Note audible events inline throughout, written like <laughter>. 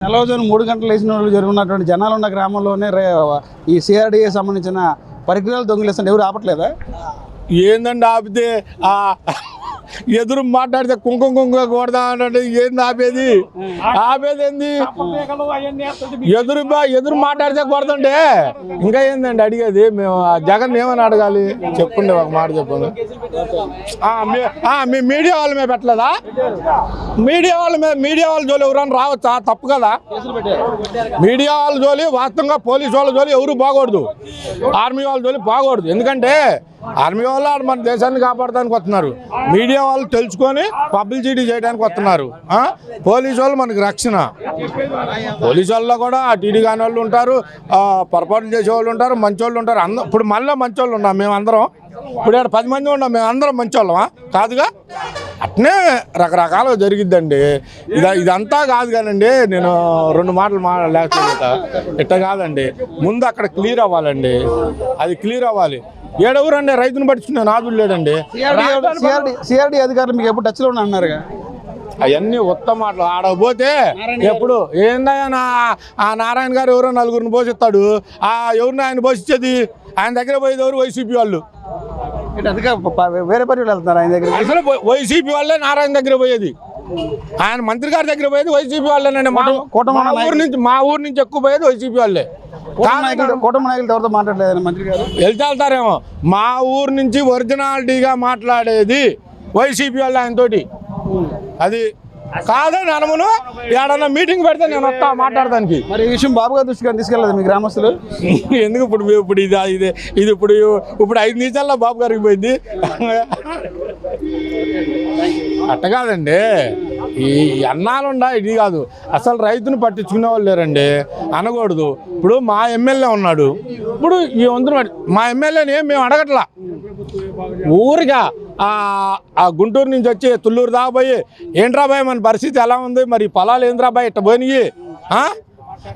తెల్లవారుజాము మూడు గంటలు వేసిన వాళ్ళు జరుగుతున్నటువంటి జనాలు ఉన్న గ్రామంలోనే రే- ఈ సిఆర్డీఏ సంబంధించిన పరికరాలు దొంగిలిస్తుంటే ఎవరు ఆపట్లేదా? ఏందండి ఆపితే? ఆ ఎదురు మాట్లాడితే కుంకుమ కుంకుమ కొడదా అంటే ఏంది ఆపేది? ఆపేది ఏంది? ఎదురు బా- ఎదురు మాట్లాడితే కొడదంటే ఇంకా ఏందండి అడిగేది? మేము జగన్ ఏమని అడగాలి? చెప్పండి ఒక మాట చెప్పండి. మీ- మీడియా వాళ్ళ మీద పెట్టలేదా? మీడియా వాళ్ళ మీద మీడియా వాళ్ళ జోలి ఎవరైనా రావచ్చా? తప్పు కదా. మీడియా వాళ్ళ జోలి వాస్తవంగా పోలీసు వాళ్ళ జోలి ఎవరు బాగూడదు. ఆర్మీ వాళ్ళ జోలి బాగూడదు. ఎందుకంటే ఆర్మీ వాళ్ళు మన దేశాన్ని కాపాడడానికి వస్తున్నారు. మీడియా వాళ్ళు తెలుసుకొని పబ్లిసిటీ చేయడానికి వస్తున్నారు. పోలీసు వాళ్ళు మనకి రక్షణ. పోలీసు వాళ్ళలో కూడా టీడీ కాని వాళ్ళు ఉంటారు. పొరపాటు పొరపాట్లు చేసే వాళ్ళు ఉంటారు మంచి వాళ్ళు ఉంటారు. అందరూ ఇప్పుడు మళ్ళీ మంచి వాళ్ళు ఉన్నాం. మేము అందరం ఇప్పుడు ఇక్కడ పది మంది ఉన్నాం మేము అందరం మంచి వాళ్ళమా కాదుగా? అట్నే రకరకాలుగా జరిగిద్దండి. ఇది ఇదంతా కాదు కానండి నేను రెండు మాటలు మాట్లాడలేకపోతే ఇట్ట కాదండి. ముందు అక్కడ క్లియర్ అవ్వాలండి. అది క్లియర్ అవ్వాలి. ఏడెవరండి రైతుని పట్టించుకునే నాదుడు లేడండి. సిఆర్డీ సిఆర్డీ అధికారులు మీకు ఎప్పుడు టచ్లో ఉన్నా అన్నారుగా అవన్నీ ఉత్తమ మాటలు. ఆడకపోతే ఎప్పుడు? ఏందయ్యా నా ఆ నారాయణ గారు ఎవరో నలుగురిని పోషిస్తాడు. ఆ ఎవరిని ఆయన పోషించేది? ఆయన దగ్గర పోయేది ఎవరు? వైసీపీ వాళ్ళు. వేరే పని వెళ్తున్నారు ఆయన దగ్గర అసలు వైసీపీ వాళ్ళే నారాయణ దగ్గర పోయేది. ఆయన మంత్రి గారి దగ్గర పోయేది వైసీపీ వాళ్ళేనండి. మా ఊరు నుంచి మా ఊరు నుంచి ఎక్కువ పోయేది వైసీపీ వాళ్ళే. కూటమి నాయకులు ఎవరితో మాట్లాడలేదు మంత్రి గారు? వెళ్తే వెళ్తారేమో. మా ఊరు నుంచి ఒరిజినాలిటీగా మాట్లాడేది వైసీపీ వాళ్ళు ఆయనతోటి. అది కాదని అనమును ఏడన్నా మీటింగ్ పెడితే నేను వస్తా మాట్లాడడానికి మరి ఈ విషయం బాబు గారి దృష్టికి తీసుకెళ్ళలేదు మీ గ్రామస్తులు? <laughs> ఎందుకు ఇప్పుడు ఇప్పుడు ఇది ఇది ఇది ఇప్పుడు ఇప్పుడు ఐదు నిమిషాల్లో బాబు గారికి పోయింది. అట్ట కాదండి ఈ అన్నాలుండా ఇది కాదు. అసలు రైతుని పట్టించుకునే వాళ్ళు లేరండి. అనకూడదు. ఇప్పుడు మా ఎమ్మెల్యే ఉన్నాడు. ఇప్పుడు ఈ వంతున మా ఎమ్మెల్యేని ఏం మేము అడగట్లా. ఊరిగా ఆ గుంటూరు నుంచి వచ్చి తుళ్ళూరు దాకా పోయి ఏంట్రా బాయ్ మన పరిస్థితి ఎలా ఉంది? మరి పొలాలు ఏంద్రా బాయ్ ఇట్ట పోయినాయి?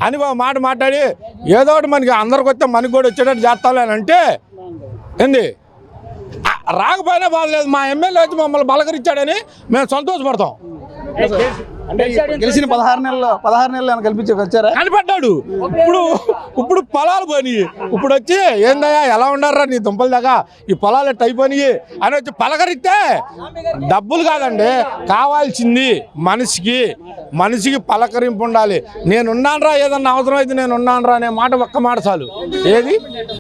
అని ఒక మాట మాట్లాడి ఏదో ఒకటి మనకి అందరికి వస్తే మనకి కూడా వచ్చేటట్టు చేస్తాలే అని అంటే ఏంది? రాకపోయినా బాధలేదు. మా ఎమ్మెల్యే వచ్చి మమ్మల్ని బలకరించాడని మేము సంతోషపడతాం. అంటే గెలిచిన పదహారు నెలల్లో పదహారు నెలలు ఏమైనా కల్పించి వచ్చారా? కనిపెట్టాడు. ఇప్పుడు ఇప్పుడు పొలాలు పోయినాయి. ఇప్పుడు వచ్చి ఏందయ్యా ఎలా ఉండారా నీ దుంపల దాకా? ఈ పొలాలు ఎట్ట అయిపోయినాయి? అని వచ్చి పలకరిస్తే డబ్బులు కాదండి. కావాల్సింది మనిషికి. మనిషికి పలకరింపు ఉండాలి. నేనున్నానరా ఏదన్నా అవసరం అయితే నేను ఉన్నానరా అనే మాట ఒక్క మాట చాలు. ఏది?